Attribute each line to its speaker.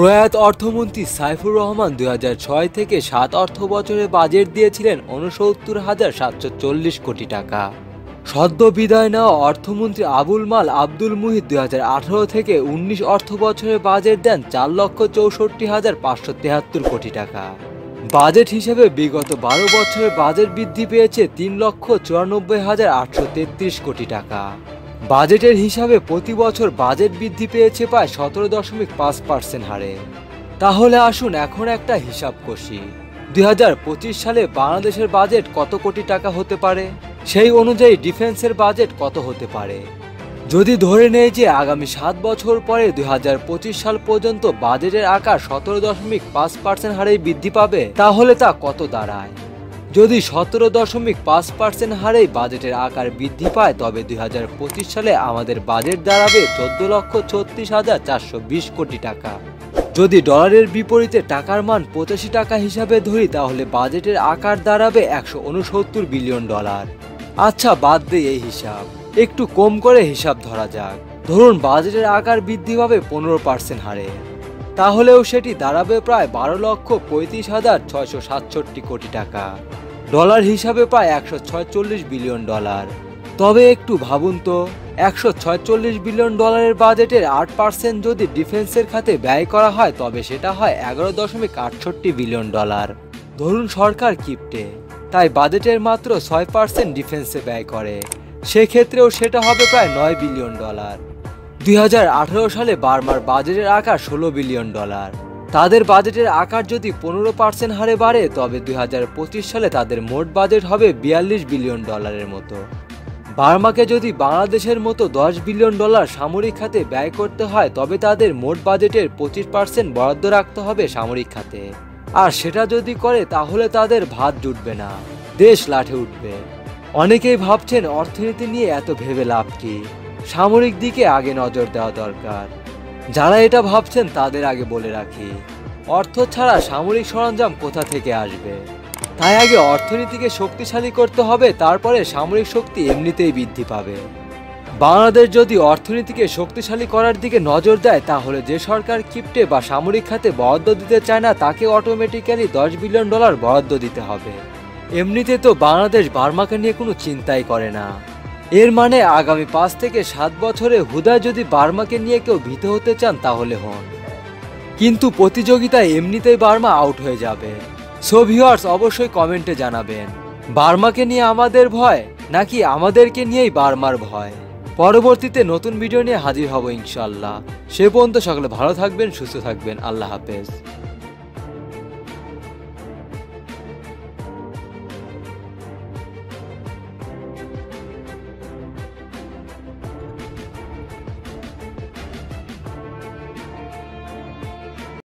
Speaker 1: প্রয়াত অর্থমন্ত্রী সাইফুর রহমান দু হাজার ছয় থেকে সাত অর্থ বছরে বাজেট দিয়েছিলেন উনসত্তর হাজার সাতশো চল্লিশ কোটি টাকা। সদ্য বিদায় নেওয়া অর্থমন্ত্রী আবুল মাল আব্দুল মুহিত দু হাজার আঠারো থেকে উনিশ অর্থ বছরে বাজেট দেন চার লক্ষ চৌষট্টি হাজার পাঁচশো তেহাত্তর কোটি টাকা। বাজেট হিসেবে বিগত বারো বছরে বাজেট বৃদ্ধি পেয়েছে তিন লক্ষ চুরানব্বই হাজার আটশো তেত্রিশ কোটি টাকা। বাজেটের হিসাবে প্রতি বছর বাজেট বৃদ্ধি পেয়েছে প্রায় সতেরো দশমিক পাঁচ পার্সেন্ট হারে। তাহলে আসুন এখন একটা হিসাব কষি। দুই সালে বাংলাদেশের বাজেট কত কোটি টাকা হতে পারে? সেই অনুযায়ী ডিফেন্সের বাজেট কত হতে পারে? যদি ধরে নেই যে আগামী সাত বছর পরে দুই হাজার পঁচিশ সাল পর্যন্ত বাজেটের আকার সতেরো দশমিক পাঁচ পার্সেন্ট হারে বৃদ্ধি পাবে, তাহলে তা কত দাঁড়ায়? যদি সতেরো দশমিক পাঁচ পার্সেন্ট হারে বাজেটের আকার বৃদ্ধি পায়, তবে দুই হাজার পঁচিশ সালে আমাদের বাজেট দাঁড়াবে চোদ্দ লক্ষ ছত্রিশ হাজার চারশো বিশ কোটি টাকা। যদি ডলারের বিপরীতে টাকার মান পঁচাশি টাকা হিসাবে ধরি, তাহলে বাজেটের আকার দাঁড়াবে একশো উনসত্তর বিলিয়ন ডলার। আচ্ছা বাদ দেই এই হিসাব। একটু কম করে হিসাব ধরা যাক। ধরুন বাজেটের আকার বৃদ্ধি পাবে পনেরো পার্সেন্ট হারে। তাহলেও সেটি দাঁড়াবে প্রায় বারো লক্ষ পঁয়ত্রিশ হাজার ছয়শো সাতষট্টি কোটি টাকা। ডলার হিসাবে প্রায় একশো ছয়চল্লিশ বিলিয়ন ডলার। তবে একটু ভাবুন তো, একশো ছয়চল্লিশ বিলিয়ন ডলারের বাজেটের আট পার্সেন্ট যদি ডিফেন্সের খাতে ব্যয় করা হয়, তবে সেটা হয় এগারো দশমিক আটষট্টি বিলিয়ন ডলার। ধরুন সরকার কিপটে, তাই বাজেটের মাত্র ছয় পার্সেন্ট ডিফেন্সে ব্যয় করে। সেক্ষেত্রেও সেটা হবে প্রায় নয় বিলিয়ন ডলার। দুই হাজার আঠারো সালে বার্মার বাজেটের আকার ষোলো বিলিয়ন ডলার। তাদের বাজেটের আকার যদি পনেরো পার্সেন্ট হারে বাড়ে, তবে দুই হাজার পঁচিশ সালে তাদের মোট বাজেট হবে বিয়াল্লিশ বিলিয়ন ডলারের মতো। বার্মাকে যদি বাংলাদেশের মতো দশ বিলিয়ন ডলার সামরিক খাতে ব্যয় করতে হয়, তবে তাদের মোট বাজেটের পঁচিশ পার্সেন্ট বরাদ্দ রাখতে হবে সামরিক খাতে। আর সেটা যদি করে, তাহলে তাদের ভাত জুটবে না, দেশ লাঠে উঠবে। অনেকেই ভাবছেন অর্থনীতি নিয়ে এত ভেবে লাভ কি? সামরিক দিকে আগে নজর দেওয়া দরকার। যারা এটা ভাবছেন তাদের আগে বলে রাখি, অর্থ ছাড়া সামরিক সরঞ্জাম কোথা থেকে আসবে? তাই আগে অর্থনীতিকে শক্তিশালী করতে হবে, তারপরে সামরিক শক্তি এমনিতেই বৃদ্ধি পাবে। বাংলাদেশ যদি অর্থনীতিকে শক্তিশালী করার দিকে নজর দেয়, তাহলে যে সরকার কিপ্টে বা সামরিক খাতে বরাদ্দ দিতে চায় না, তাকে অটোমেটিক্যালি দশ বিলিয়ন ডলার বরাদ্দ দিতে হবে। এমনিতে তো বাংলাদেশ বার্মাকে নিয়ে কোনো চিন্তাই করে না। এর মানে আগামী পাঁচ থেকে সাত বছরে হুদা যদি বার্মাকে নিয়ে কেউ ভীত হতে চান, তাহলে হন। কিন্তু প্রতিযোগিতায় এমনিতেই বার্মা আউট হয়ে যাবে। সো অবশ্যই কমেন্টে জানাবেন, বার্মাকে নিয়ে আমাদের ভয়, নাকি আমাদেরকে নিয়েই বার্মার ভয়? পরবর্তীতে নতুন ভিডিও নিয়ে হাজির হব ইনশাল্লাহ সে পর্যন্ত সকলে ভালো থাকবেন, সুস্থ থাকবেন, আল্লাহ হাফেজ।